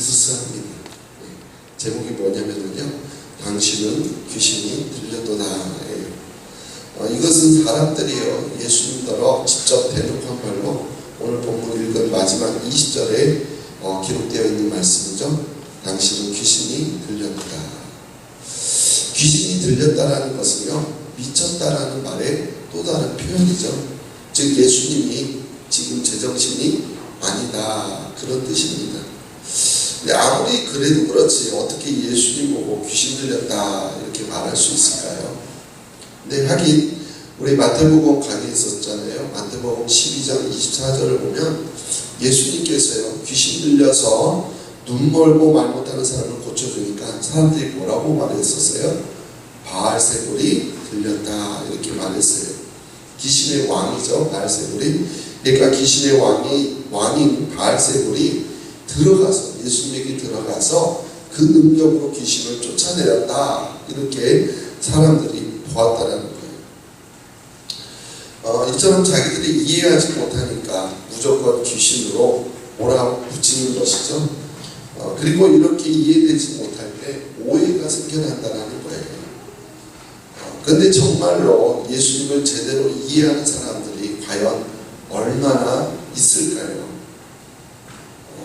으스스합니다. 네. 제목이 뭐냐면요. 당신은 귀신이 들렸도다. 예요. 어, 이것은 사람들이요. 예수님더러 직접 대놓고 말로 오늘 본문 읽은 마지막 20절에 어, 기록되어 있는 말씀이죠. 당신은 귀신이 들렸다. 귀신이 들렸다라는 것은요. 미쳤다라는 말의 또 다른 표현이죠. 즉 예수님이 지금 제정신이 아니다 그런 뜻입니다. 근데 아무리 그래도 그렇지 어떻게 예수님 보고 귀신 들렸다 이렇게 말할 수 있을까요? 근데 하긴 우리 마태복음 강의 있었잖아요. 마태복음 12장 24절을 보면 예수님께서요 귀신 들려서 눈 멀고 말 못하는 사람을 고쳐주니까 사람들이 뭐라고 말했었어요? 바알세불이 들렸다 이렇게 말했어요. 귀신의 왕이죠 바알세불이. 그러니까 귀신의 왕이 왕인 바알세불이 들어가서 예수님에게 들어가서 그 능력으로 귀신을 쫓아내렸다 이렇게 사람들이 보았다라는 거예요. 어, 이처럼 자기들이 이해하지 못하니까 무조건 귀신으로 몰아붙이는 것이죠. 어, 그리고 이렇게 이해되지 못할 때 오해가 생겨난다는 거예요. 어, 근데 정말로 예수님을 제대로 이해하는 사람들이 과연 얼마나 있을까요?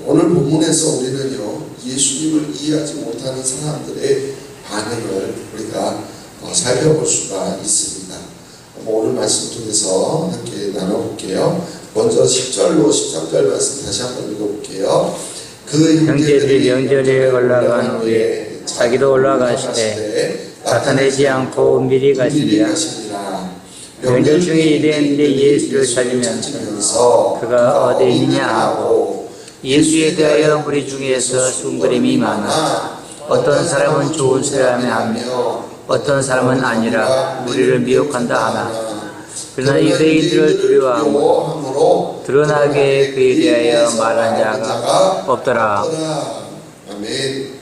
어, 오늘 본문에서 우리는요, 예수님을 이해하지 못하는 사람들의 반응을 우리가 어, 살펴볼 수가 있습니다. 오늘 말씀 통해서 함께 나눠볼게요. 먼저 10절로 13절 말씀 다시 한번 읽어볼게요. 그 형제들이 명절에 올라간 후에 자기도 올라가시되 나타내지 않고 미리 가시니라. 명절 중에 이르는데 예수를 찾으면서 그가 어디 있느냐 하고 예수에 대하여 무리 중에서 숨그림이 많아 어떤 사람은 좋은 사람이 하며 어떤 사람은 아니라 우리를 미혹한다 하나 그러나 유대인들을 두려워하고 드러나게 그에 대하여 말한 자가 없더라. 아멘.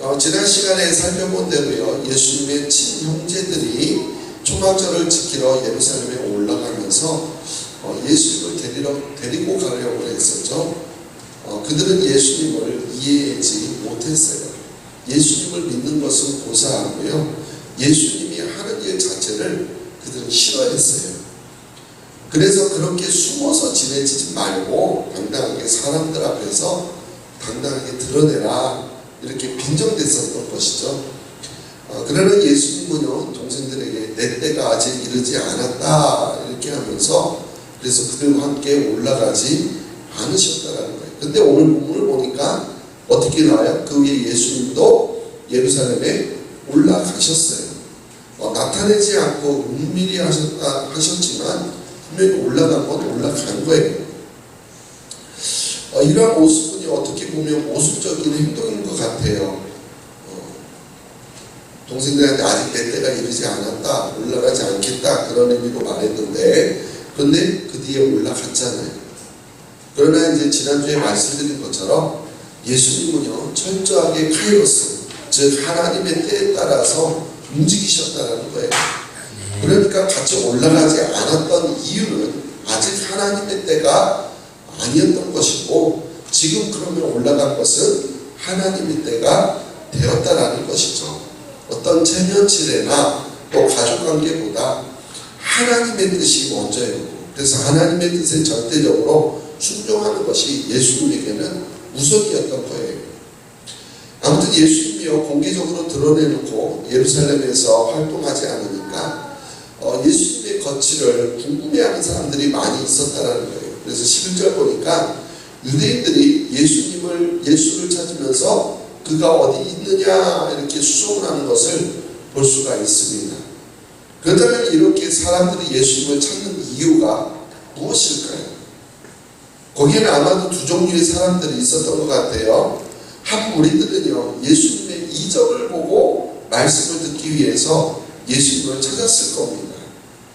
어, 지난 시간에 살펴본 대로요, 예수님의 친형제들이 초막절을 지키러 예루살렘에 올라가면서 어, 예수님을 데리러, 데리고 가려고 했었죠. 어, 그들은 예수님을 이해하지 못했어요. 예수님을 믿는 것은 고사하고요. 예수님이 하는 일 자체를 그들은 싫어했어요. 그래서 그렇게 숨어서 지내지 말고 당당하게 사람들 앞에서 당당하게 드러내라 이렇게 빈정댔었던 것이죠. 어, 그러나 예수님은요 동생들에게 내 때가 아직 이르지 않았다 이렇게 하면서 그래서 그들과 함께 올라가지 않으셨다라는. 근데 오늘 본문을 보니까 어떻게 나와요? 그 위에 예수님도 예루살렘에 올라가셨어요. 어, 나타내지 않고 은밀히 하셨다 하셨지만 분명히 올라간 건 올라간 거예요. 어, 이러한 모습은 어떻게 보면 모습적인 행동인 것 같아요. 어, 동생들한테 아직 내 때가 이르지 않았다, 올라가지 않겠다 그런 의미로 말했는데 그런데 그 뒤에 올라갔잖아요. 그러나 이제 지난주에 말씀드린 것처럼 예수님은요 철저하게 카이로스 즉 하나님의 때에 따라서 움직이셨다는 거예요. 그러니까 같이 올라가지 않았던 이유는 아직 하나님의 때가 아니었던 것이고 지금 그러면 올라간 것은 하나님의 때가 되었다라는 것이죠. 어떤 체면치레나 또 가족관계보다 하나님의 뜻이 먼저였고 그래서 하나님의 뜻에 절대적으로 순종하는 것이 예수님에게는 우선이었던 거예요. 아무튼 예수님이요 공개적으로 드러내놓고 예루살렘에서 활동하지 않으니까 어, 예수님의 거취를 궁금해하는 사람들이 많이 있었다라는 거예요. 그래서 11절 보니까 유대인들이 예수님을 예수를 찾으면서 그가 어디 있느냐 이렇게 수소문하는 것을 볼 수가 있습니다. 그렇다면 이렇게 사람들이 예수님을 찾는 이유가 무엇일까요? 거기에는 아마도 두 종류의 사람들이 있었던 것 같아요. 한 무리들은요 예수님의 이적을 보고 말씀을 듣기 위해서 예수님을 찾았을 겁니다.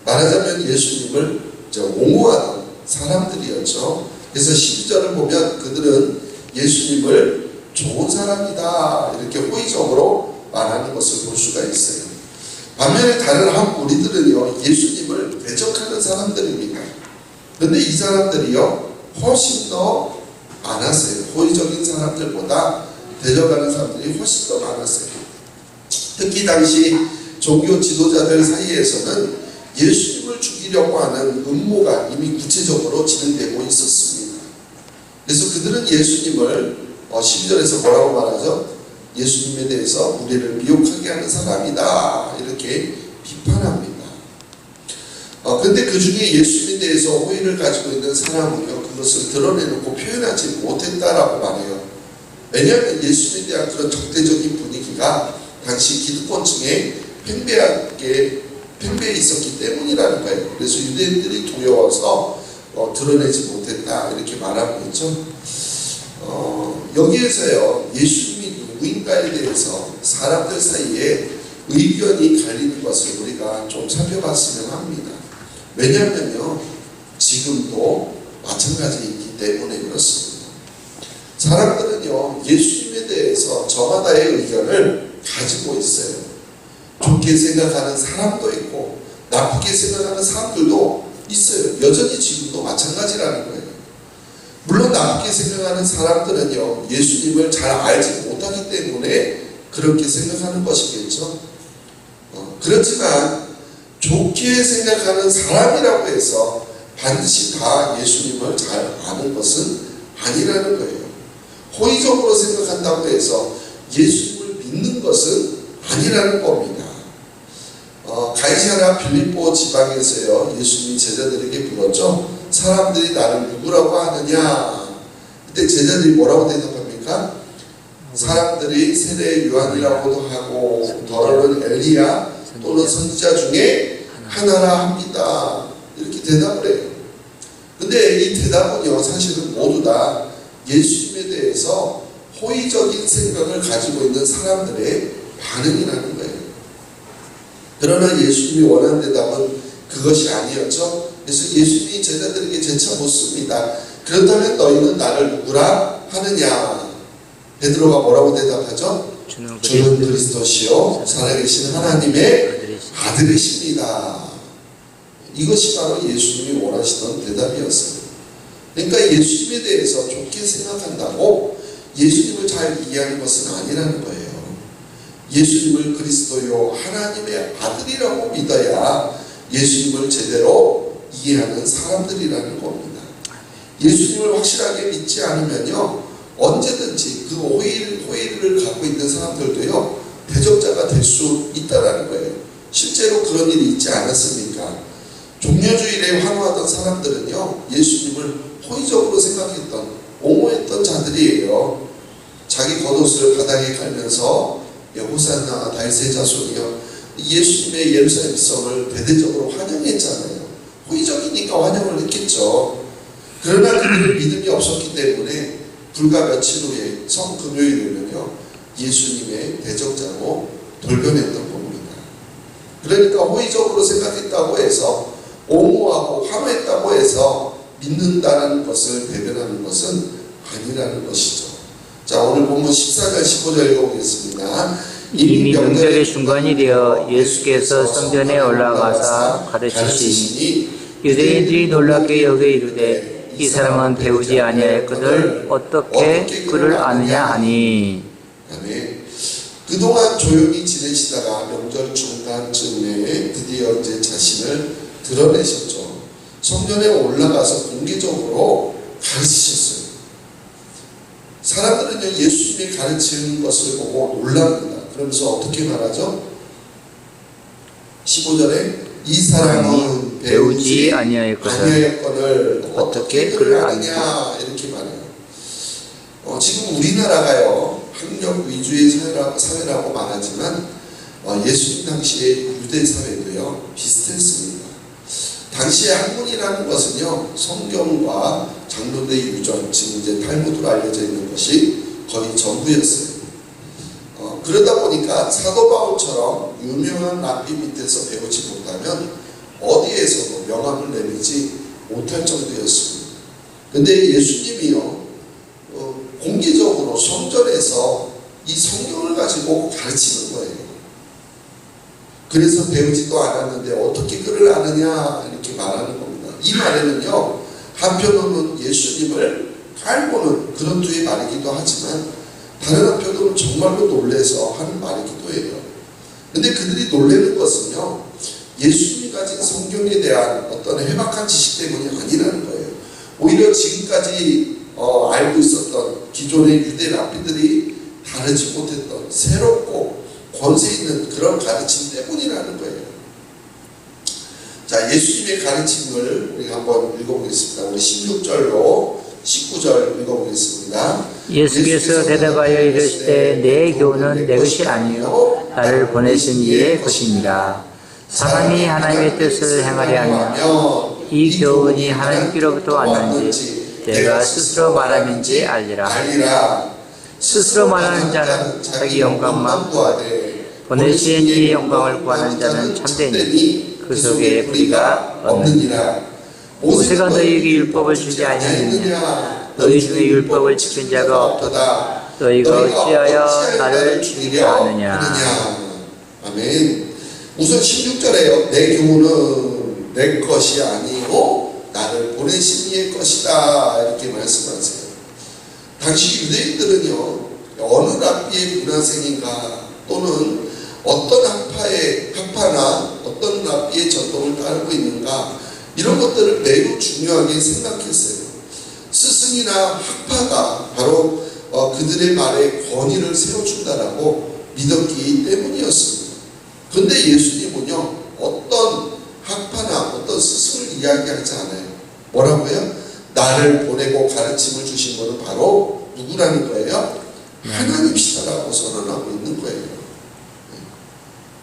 말하자면 예수님을 옹호하던 사람들이었죠. 그래서 12절을 보면 그들은 예수님을 좋은 사람이다 이렇게 호의적으로 말하는 것을 볼 수가 있어요. 반면에 다른 한 무리들은요 예수님을 대적하는 사람들입니다. 그런데 이 사람들이요 훨씬 더 많았어요. 호의적인 사람. 사람들보다 데려가는 사람들이 훨씬 더 많았어요. 특히 당시 종교 지도자들 사이에서는 예수님을 죽이려고 하는 음모가 이미 구체적으로 진행되고 있었습니다. 그래서 그들은 예수님을 어, 12절에서 뭐라고 말하죠? 예수님에 대해서 우리를 미혹하게 하는 사람이다 이렇게 비판합니다. 어, 근데 그 중에 예수님에 대해서 호의를 가지고 있는 사람은요, 그것을 드러내놓고 표현하지 못했다라고 말해요. 왜냐하면 예수님에 대한 그런 적대적인 분위기가 당시 기득권층에 팽배하게 팽배해 있었기 때문이라는 거예요. 그래서 유대인들이 두려워서 어, 드러내지 못했다 이렇게 말하고 있죠. 어, 여기에서요 예수님이 누구인가에 대해서 사람들 사이에 의견이 갈리는 것을 우리가 좀 살펴봤으면 합니다. 왜냐하면요 지금도 마찬가지이기 때문에 그렇습니다. 사람들은요 예수님에 대해서 저마다의 의견을 가지고 있어요. 좋게 생각하는 사람도 있고 나쁘게 생각하는 사람들도 있어요. 여전히 지금도 마찬가지라는 거예요. 물론 나쁘게 생각하는 사람들은요 예수님을 잘 알지 못하기 때문에 그렇게 생각하는 것이겠죠. 어, 그렇지만 좋게 생각하는 사람이라고 해서 반드시 다 예수님을 잘 아는 것은 아니라는 거예요. 호의적으로 생각한다고 해서 예수님을 믿는 것은 아니라는 겁니다. 어, 가이사라 빌립보 지방에서요 예수님이 제자들에게 물었죠. 사람들이 나를 누구라고 하느냐? 그때 제자들이 뭐라고 대답합니까? 사람들이 세례 요한이라고도 하고 더러는 엘리야 또는 선지자 중에 하나라 합니다. 이렇게 대답을 해요. 근데 이 대답은요 사실은 모두 다 예수님에 대해서 호의적인 생각을 가지고 있는 사람들의 반응이라는 거예요. 그러나 예수님이 원하는 대답은 그것이 아니었죠. 그래서 예수님이 제자들에게 재차 묻습니다. 그렇다면 너희는 나를 누구라 하느냐? 베드로가 뭐라고 대답하죠? 주는 그리스도시요 살아계신 하나님의 아들이십니다. 이것이 바로 예수님이 원하시던 대답이었어요. 그러니까 예수님에 대해서 좋게 생각한다고 예수님을 잘 이해하는 것은 아니라는 거예요. 예수님을 그리스도요 하나님의 아들이라고 믿어야 예수님을 제대로 이해하는 사람들이라는 겁니다. 예수님을 확실하게 믿지 않으면요 언제든지 그 호의를, 호의를 갖고 있는 사람들도요 대적자가 될 수 있다라는 거예요. 실제로 그런 일이 있지 않았습니까? 종려주일에 환호하던 사람들은요 예수님을 호의적으로 생각했던 옹호했던 자들이에요. 자기 겉옷을 바닥에 깔면서 호산나 다윗의 자손이여 예수님의 예루살렘 성을 대대적으로 환영했잖아요. 호의적이니까 환영을 했겠죠. 그러나 그들은 믿음이 없었기 때문에 불과 며칠 후에 성금요일에는요 예수님의 대적자로 돌변했던. 그러니까 호의적으로 생각했다고 해서 옹호하고 환호했다고 해서 믿는다는 것을 대변하는 것은 아니라는 것이죠. 자 오늘 본문 14절 15절 읽어보겠습니다. 이미 명절의 중간이 되어 예수께서 성전에 올라가사 가르치시니 유대인들이 놀랍게 여겨 이르되 이 사람은 배우지 아니하였거늘 어떻게 그를 아느냐 하니 아멘. 그동안 조용히 지내시다가 명절 중간쯤에 드디어 이제 자신을 드러내셨죠. 성전에 올라가서 공개적으로 가르치셨어요. 사람들은요, 예수님이 가르치는 것을 보고 놀랍니다. 그러면서 어떻게 말하죠? 15절에 이 사람은 배우지 아니하였거늘 아니하였거늘 어떻게 그를 아느냐 이렇게 말해요. 어, 지금 우리나라가요 학력 위주의 사회라, 사회라고 말하지만 어, 예수님 당시의 유대 사회도요 비슷했습니다. 당시의 학문이라는 것은요 성경과 장로대 유전 지금 이제 탈무드로 알려져 있는 것이 거의 전부였어요. 어, 그러다 보니까 사도 바울처럼 유명한 랍비 밑에서 배우지 못하면 어디에서도 명함을 내리지 못할 정도였습니다. 근데 예수님이요 어, 공개적으로 성전에서 이 성경을 가지고 가르치는 거예요. 그래서 배우지도 않았는데 어떻게 그를 아느냐 이렇게 말하는 겁니다. 이 말에는요 한편으로는 예수님을 깔보는 그런 투의 말이기도 하지만 다른 한편으로는 정말로 놀래서 하는 말이기도 해요. 근데 그들이 놀라는 것은요, 예수님이 가진 성경에 대한 어떤 해박한 지식 때문이 아니라는 거예요. 오히려 지금까지 어, 알고 있었던 기존의 유대 랍비들이 다르지 못했던 새롭고 권세 있는 그런 가르침 때문이라는 거예요. 자, 예수님의 가르침을 우리가 한번 읽어보겠습니다. 우리 16절로 19절 읽어보겠습니다. 예수께서 대답하여 이르시되 내 교훈은 내 것이 아니요 나를 보내신 이의 것입니다. 사람이 하나님의 뜻을 행하려 하면 이 교훈이 하나님께로부터 왔는지 내가 스스로 말하는지 알리라. 스스로 말하는 자는 자기 영광만 구하되 보내신 이의 영광을 구하는 자는 참되니 그 속에 불의가 없느니라. 모세가 너희에게 율법을 주지 아니하느냐 너희 중에 율법을 지킨 자가 없도다 너희가 어찌하여 나를 죽이려 하느냐 아멘. 우선 16절에요. 내 교훈은 내 것이 아니고 나를 보내신 이의 것이다. 이렇게 말씀하세요. 당시 유대인들은요, 어느 랍비의 문화생인가 또는 어떤 학파의 학파나 어떤 랍비의 전통을 따르고 있는가 이런 것들을 매우 중요하게 생각했어요. 스승이나 학파가 바로 어, 그들의 말에 권위를 세워준다라고 믿었기 때문이었습니다. 근데 예수님은요, 어떤 학파나 어떤 스승을 이야기하지 않아요. 뭐라고요? 나를 보내고 가르침을 주신 분은 바로 누구라는 거예요? 하나님이시다라고 선언하고 있는 거예요.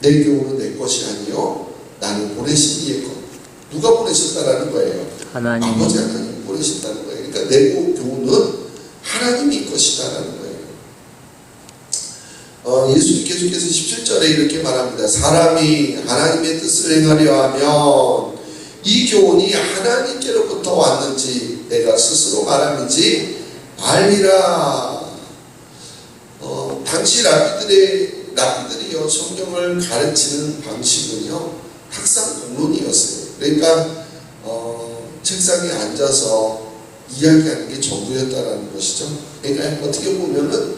내 교훈은 내 것이 아니요 나는 보내신 이의 것. 누가 보내셨다라는 거예요? 하나님 아버지 하나님 보내신다는 거예요. 그러니까 내 교훈은 하나님이 것이다라는 거예요. 어, 예수님 계속해서 17절에 이렇게 말합니다. 사람이 하나님의 뜻을 행하려 하면 이 교훈이 하나님께로부터 왔는지 내가 스스로 말하는지 알리라. 어, 당시 라비들의 라비들이요 성경을 가르치는 방식은요 학상 공론이었어요. 그러니까 어, 책상에 앉아서 이야기하는 게 전부였다라는 것이죠. 그러니까 어떻게 보면은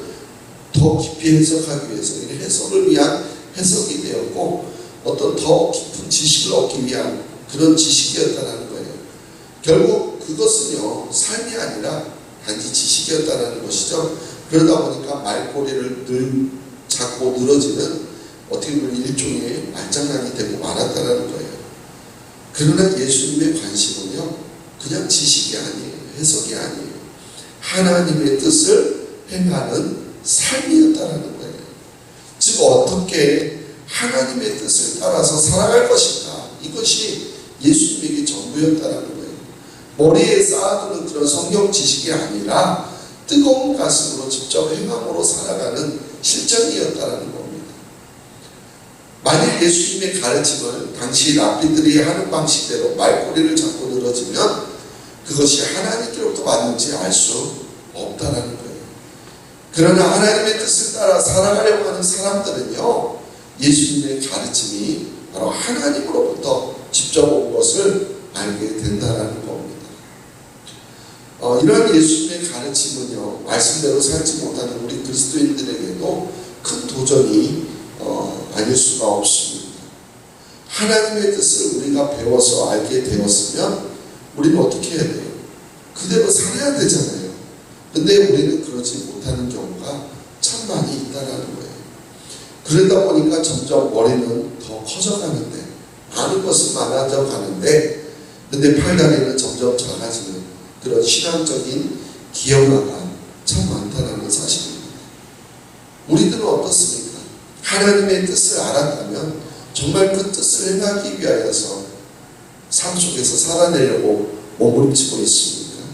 더 깊이 해석하기 위해서 해석을 위한 해석이 되었고 어떤 더 깊은 지식을 얻기 위한 그런 지식이었다라는 거예요. 결국 그것은요 삶이 아니라 단지 지식이었다라는 것이죠. 그러다 보니까 말꼬리를 늘 잡고 늘어지는 어떻게 보면 일종의 말장난이 되고 말았다라는 거예요. 그러나 예수님의 관심은요 그냥 지식이 아니에요. 해석이 아니에요. 하나님의 뜻을 행하는 삶이었다라는 거예요. 즉 어떻게 하나님의 뜻을 따라서 살아갈 것인가 이것이 예수님에게 전부였다라는 거예요. 머리에 쌓아두는 그런 성경 지식이 아니라 뜨거운 가슴으로 직접 행함으로 살아가는 실전이었다라는 겁니다. 만일 예수님의 가르침을 당시 랍비들이 하는 방식대로 말꼬리를 잡고 늘어지면 그것이 하나님께로부터 왔는지 알 수 없다라는 거예요. 그러나 하나님의 뜻을 따라 살아가려고 하는 사람들은요, 예수님의 가르침이 바로 하나님으로부터 직접 온 것을 알게 된다라는 겁니다. 어, 이러한 예수님의 가르침은요, 말씀대로 살지 못하는 우리 그리스도인들에게도 큰 도전이 어, 아닐 수가 없습니다. 하나님의 뜻을 우리가 배워서 알게 되었으면 우리는 어떻게 해야 돼요? 그대로 살아야 되잖아요. 근데 우리는 그러지 못하는 경우가 참 많이 있다라는 거예요. 그러다 보니까 점점 머리는 더 커져가는데 아는 것은 많아져 가는데 근데 팔다리는 점점 작아지는 그런 신앙적인 기여가가 참 많다라는 사실입니다. 우리들은 어떻습니까? 하나님의 뜻을 알았다면 정말 그 뜻을 행하기 위하여서 삶 속에서 살아내려고 몸부림치고 있습니까?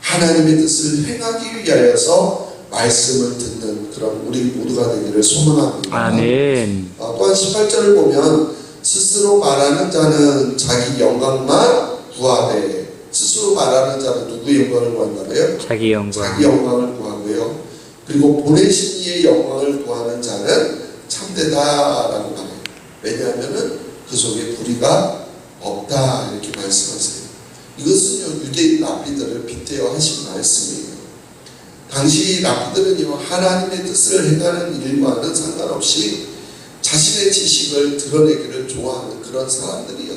하나님의 뜻을 행하기 위하여서 말씀을 듣는 그런 우리 모두가 되기를 소망합니다. 아멘 어, 또한 18절을 보면 스스로 말하는 자는 자기 영광만 구하되 스스로 말하는 자는 누구의 영광을 구한다고요? 자기 영광 자기 영광을 구하고요. 그리고 보내신 이의 영광을 구하는 자는 참되다라고 말해요. 왜냐하면은 그 속에 불의가 없다 이렇게 말씀하세요. 이것은요 유대인 랍비들을 빗대어 하신 말씀이에요. 당시 랍비들은요 하나님의 뜻을 행하는 일과는 상관없이 자신의 지식을 드러내기를 좋아하는 그런 사람들이었다는 거예요.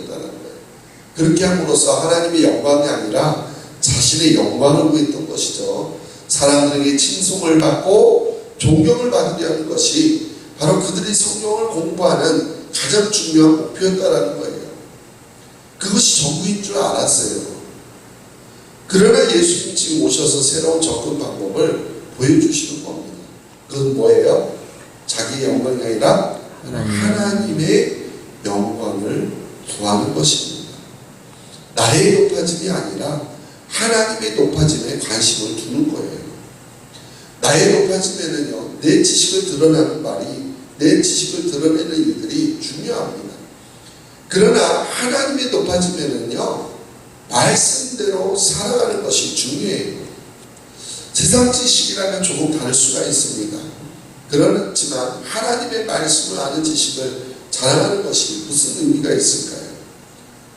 그렇게 함으로써 하나님의 영광이 아니라 자신의 영광을 구했던 것이죠. 사람들에게 칭송을 받고 존경을 받으려는 것이 바로 그들이 성경을 공부하는 가장 중요한 목표였다라는 거예요. 그것이 전부인 줄 알았어요. 그러나 예수님 지금 오셔서 새로운 접근 방법을 보여주시는 겁니다. 그건 뭐예요? 자기의 영광이 아니라 하나님. 하나님의 영광을 구하는 것입니다. 나의 높아짐이 아니라 하나님의 높아짐에 관심을 두는 거예요. 나의 높아짐에는요, 내 지식을 드러내는 말이, 내 지식을 드러내는 일들이 중요합니다. 그러나 하나님의 높아짐에는요, 말씀대로 살아가는 것이 중요해요. 세상 지식이라면 조금 다를 수가 있습니다. 그렇지만 하나님의 말씀을 아는 지식을 자랑하는 것이 무슨 의미가 있을까요?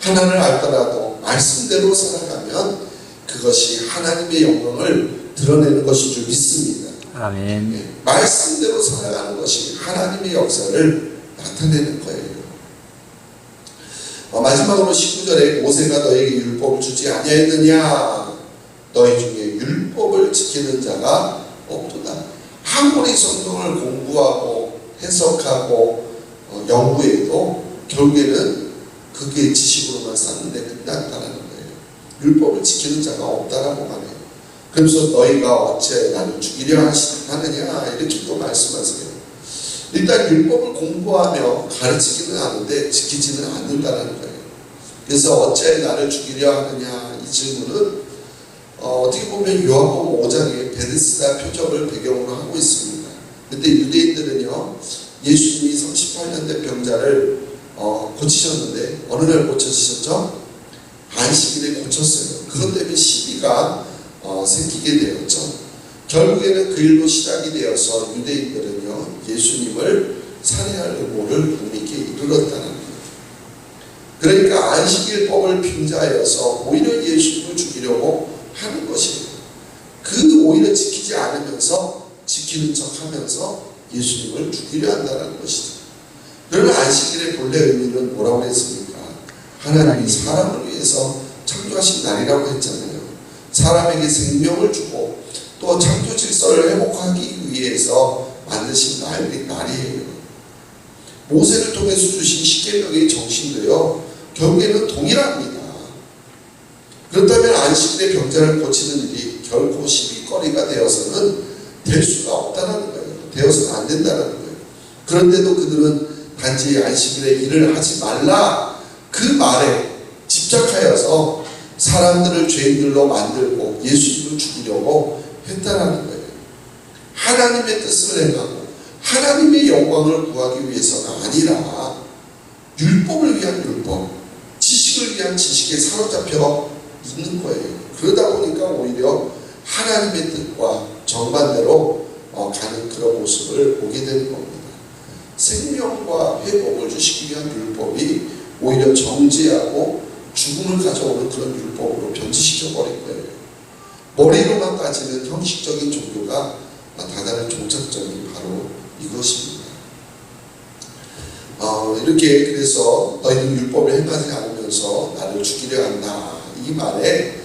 하나를 알더라도 말씀대로 살아가면 그것이 하나님의 영광을 드러내는 것인 줄 믿습니다. 아멘. 예, 말씀대로 살아가는 것이 하나님의 역사를 나타내는 거예요. 어, 마지막으로 19절에 모세가 너에게 율법을 주지 아니하였느냐 너희 중에 율법을 지키는 자가 없도다. 아무리 성경을 공부하고 해석하고 어, 연구해도 결국에는 그게 지식으로만 쌓는데 끝난다는 거예요. 율법을 지키는 자가 없다라고 말해요. 그래서 너희가 어째 나를 죽이려 하느냐 이렇게 또 말씀하세요. 일단 율법을 공부하며 가르치기는 하는데 지키지는 않는다는 거예요. 그래서 어째 나를 죽이려 하느냐 이 질문은 어, 떻게 보면 요한복음 5장의 베데스다 표적을 배경으로 하고 있습니다. 근데 유대인들은요 예수님이 38년 된 병자를 어, 고치셨는데 어느 날 고쳐지셨죠? 안식일에 고쳤어요. 그것 때문에 시비가 어, 생기게 되었죠. 결국에는 그 일로 시작이 되어서 유대인들은요 예수님을 살해할 의무를 국민께 이르렀다는 거예요. 그러니까 안식일법을 빙자하여서 오히려 예수님을 죽이려고 하는 것이에요. 그 오히려 지키지 않으면서 지키는 척하면서 예수님을 죽이려 한다는 것이죠. 그러나 안식일의 본래 의미는 뭐라고 했습니까? 하나님이 사람을 위해서 창조하신 날이라고 했잖아요. 사람에게 생명을 주고 또 창조 질서를 회복하기 위해서 만드신 날이, 날이에요. 모세를 통해서 주신 십계명의 정신도요. 결국에는 동일합니다. 그렇다면 안식일의 병자를 고치는 일이 결코 시비거리가 되어서는 될 수가 없다는 거예요. 되어서는 안 된다는 거예요. 그런데도 그들은 단지 안식일에 일을 하지 말라 그 말에 집착하여서 사람들을 죄인들로 만들고 예수님을 죽이려고 했다라는 거예요. 하나님의 뜻을 행하고 하나님의 영광을 구하기 위해서가 아니라 율법을 위한 율법, 지식을 위한 지식에 사로잡혀 있는 거예요. 그러다 보니까 오히려 하나님의 뜻과 정반대로 어, 가는 그런 모습을 보게 되는 겁니다. 생명과 회복을 주시기 위한 율법이 오히려 정죄하고 죽음을 가져오는 그런 율법으로 변질시켜 버린 거예요. 머리로만 따지는 형식적인 종교가 다다른 종착점이 바로 이것입니다. 어, 이렇게 그래서 너희는 율법을 행하지 않으면서 나를 죽이려 한다. 이 말에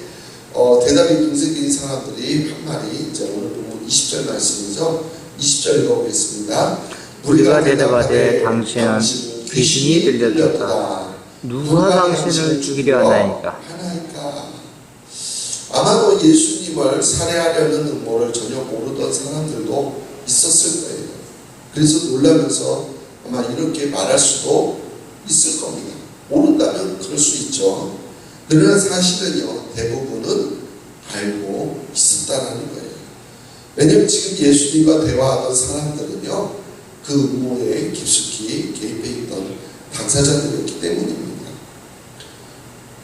어, 대답이 인색인 사람들이 한 말이 이제 오늘 본문 20절 말씀이죠. 20절 읽어보겠습니다. 우리가 대답하되 당신은 귀신이 들렸도다. 누가 당신을 죽이려? 하나이까. 아마도 예수님을 살해하려는 음모를 전혀 모르던 사람들도 있었을 거예요. 그래서 놀라면서 아마 이렇게 말할 수도 있을 겁니다. 모른다면 그럴 수 있죠. 그러나 사실은요, 대부분은 알고 있었다는 거예요. 왜냐면 지금 예수님과 대화하던 사람들은요, 그 음모에 깊숙이 개입해 있던 당사자들이었기 때문입니다.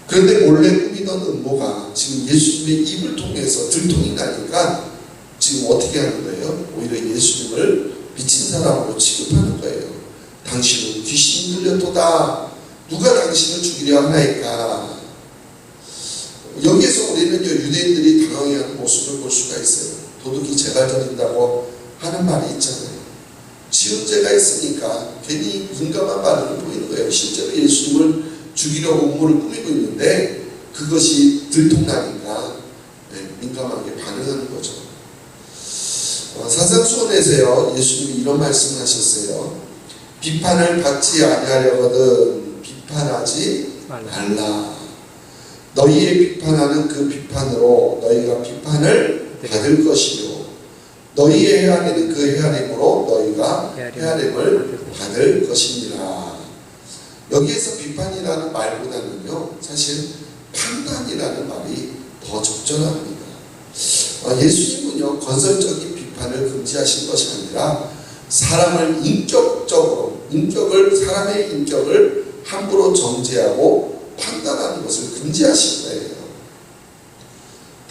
그런데 몰래 꾸미던 음모가 지금 예수님의 입을 통해서 들통이 나니까 지금 어떻게 하는 거예요? 오히려 예수님을 미친 사람으로 취급하는 거예요. 당신은 귀신이 들렸도다. 누가 당신을 죽이려 하나이까? 여기에서 우리는 유대인들이 당황해하는 모습을 볼 수가 있어요. 도둑이 재갈 저린다고 하는 말이 있잖아요. 지은 죄가 있으니까 괜히 민감한 반응을 보이는 거예요. 실제로 예수님을 죽이려고 음모를 꾸미고 있는데 그것이 들통나니까 네, 민감하게 반응하는 거죠. 어, 산상수훈에서요 예수님이 이런 말씀을 하셨어요. 비판을 받지 아니하려거든 비판하지 말라. 너희의 비판하는 그 비판으로 너희가 비판을 받을 것이요. 너희의 헤아리는 그 헤아림으로 너희가 헤아림을 받을 것입니다. 여기에서 비판이라는 말보다는요, 사실 판단이라는 말이 더 적절합니다. 어, 예수님은요, 건설적인 비판을 금지하신 것이 아니라 사람을 인격적으로, 인격을, 사람의 인격을 함부로 정죄하고 판단하는 것을 금지하신 거예요.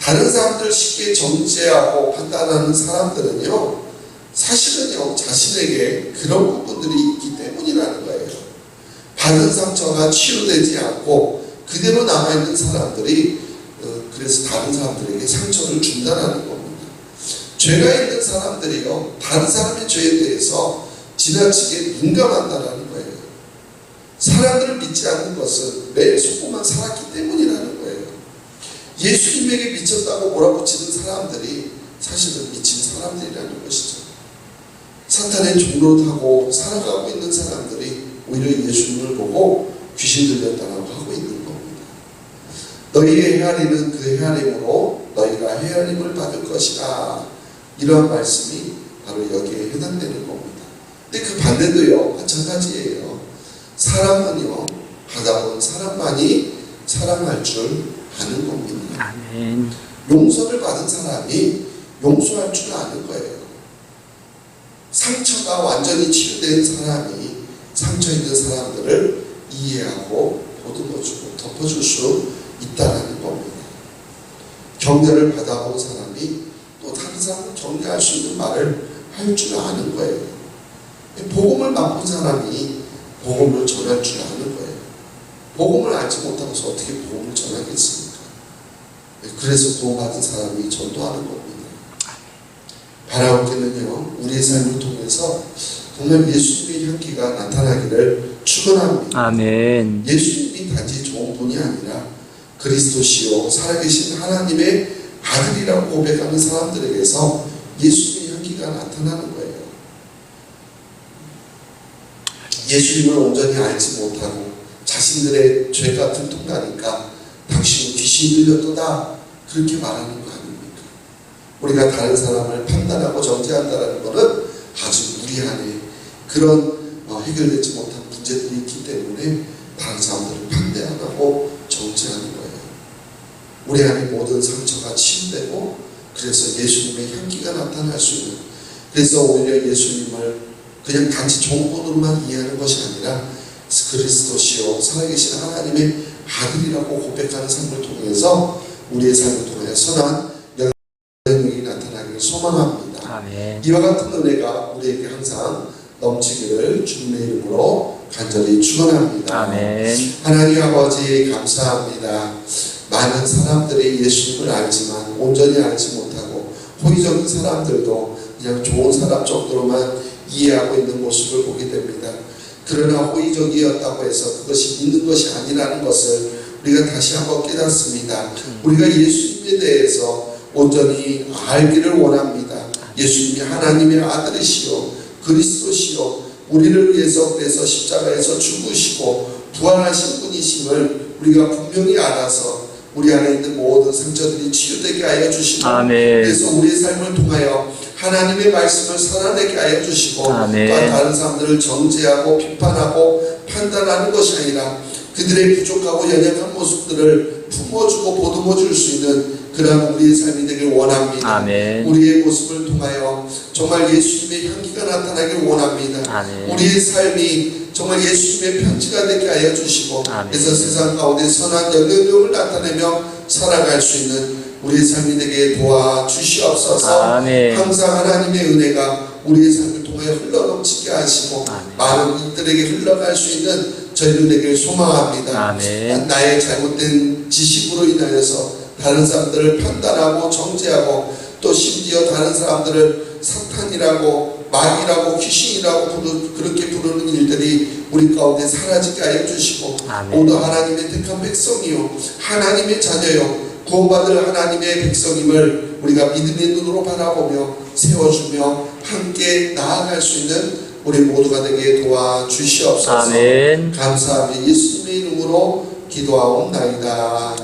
다른 사람들 쉽게 정죄하고 판단하는 사람들은요, 사실은요, 자신에게 그런 부분들이 있기 때문이라는 거예요. 받은 상처가 치유되지 않고 그대로 남아있는 사람들이 어, 그래서 다른 사람들에게 상처를 준다는 겁니다. 죄가 있는 사람들이요, 다른 사람의 죄에 대해서 지나치게 민감한다는 거예요. 사람들을 믿지 않는 것은 매일 속고만 살았기 때문이라는 거 예수님에게 미쳤다고 몰아붙이는 사람들이 사실은 미친 사람들이라는 것이죠. 사탄의 종로 타고 살아가고 있는 사람들이 오히려 예수님을 보고 귀신 들렸다라고 하고 있는 겁니다. 너희의 헤아리는 그 헤아림으로 너희가 헤아림을 받을 것이다. 이러한 말씀이 바로 여기에 해당되는 겁니다. 근데 그 반대도요, 마찬가지예요. 사람은요, 받아본 사람만이 사랑할 줄 아는 겁니다. 아멘. 용서를 받은 사람이 용서할 줄 아는 거예요. 상처가 완전히 치유된 사람이 상처 있는 사람들을 이해하고 보듬어주고 덮어줄 수 있다는 겁니다. 격려를 받아본 사람이 또 사람을 격려할 수 있는 말을 할 줄 아는 거예요. 복음을 맛본 사람이 복음을 전할 줄 아는 거예요. 복음을 알지 못하고서 어떻게 복음을 전하겠습니까? 그래서 구원받은 사람이 전도하는 겁니다. 바라오기는요, 우리의 삶을 통해서 정말 예수님의 향기가 나타나기를 축원합니다. 아멘. 예수님이 단지 좋은 분이 아니라 그리스도시요 살아계신 하나님의 아들이라고 고백하는 사람들에게서 예수님의 향기가 나타나는 거예요. 예수님을 온전히 알지 못하고 자신들의 죄가 들통나니까 당신은 귀신이 들렸도다 그렇게 말하는 거 아닙니까? 우리가 다른 사람을 판단하고 정죄한다는 것은 아주 안에 그런 어, 해결되지 못한 문제들이 있기 때문에 다른 사람들을 판대 안 하고 정죄하는 거예요. 우리 안에 모든 상처가 치유되고 그래서 예수님의 향기가 나타날 수 있는 그래서 오히려 예수님을 그냥 단지 좋은 분으로만 이해하는 것이 아니라 그리스도시요 살아계신 하나님의 아들이라고 고백하는 삶을 통해서 우리의 삶을 통해 선한 영향력이 나타나기를 소망합니다. 아멘. 이와 같은 은혜가 우리에게 항상 넘치기를 주님의 이름으로 간절히 축원합니다. 하나님 아버지 감사합니다. 많은 사람들이 예수님을 알지만 온전히 알지 못하고 호의적인 사람들도 그냥 좋은 사람 정도로만 이해하고 있는 모습을 보게 됩니다. 그러나 호의적이었다고 해서 그것이 믿는 것이 아니라는 것을 우리가 다시 한번 깨닫습니다. 우리가 예수님에 대해서 온전히 알기를 원합니다. 예수님이 하나님의 아들이시요 그리스도시요 우리를 위해서 그래서 십자가에서 죽으시고 부활하신 분이심을 우리가 분명히 알아서 우리 안에 있는 모든 상처들이 치유되게 하여 주시고 아멘. 그래서 우리의 삶을 통하여 하나님의 말씀을 살아내게 하여 주시고 아멘. 또한 다른 사람들을 정죄하고 비판하고 판단하는 것이 아니라 그들의 부족하고 연약한 모습들을 품어주고 보듬어 줄 수 있는 그러한 우리의 삶이 되길 원합니다. 아멘. 우리의 모습을 통하여 정말 예수님의 향기가 나타나길 원합니다. 아멘. 우리의 삶이 정말 예수님의 편지가 되게 하여 주시고 아멘. 그래서 세상 가운데 선한 영향력을 나타내며 살아갈 수 있는 우리의 삶이 되게 도와 주시옵소서. 아멘. 항상 하나님의 은혜가 우리의 삶을 통하여 흘러넘치게 하시고 아멘. 많은 이들에게 흘러갈 수 있는 저희들 되길 소망합니다. 아멘. 나의 잘못된 지식으로 인하여서 다른 사람들을 판단하고 정죄하고 또 심지어 다른 사람들을 사탄이라고 마귀라고 귀신이라고 부르, 그렇게 부르는 일들이 우리 가운데 사라지게 하여 주시고 아멘. 모두 하나님의 택한 백성이요 하나님의 자녀요 구원받을 하나님의 백성임을 우리가 믿음의 눈으로 바라보며 세워주며 함께 나아갈 수 있는 우리 모두가 되게 도와주시옵소서. 아멘. 감사하며 예수님의 이름으로 기도하옵나이다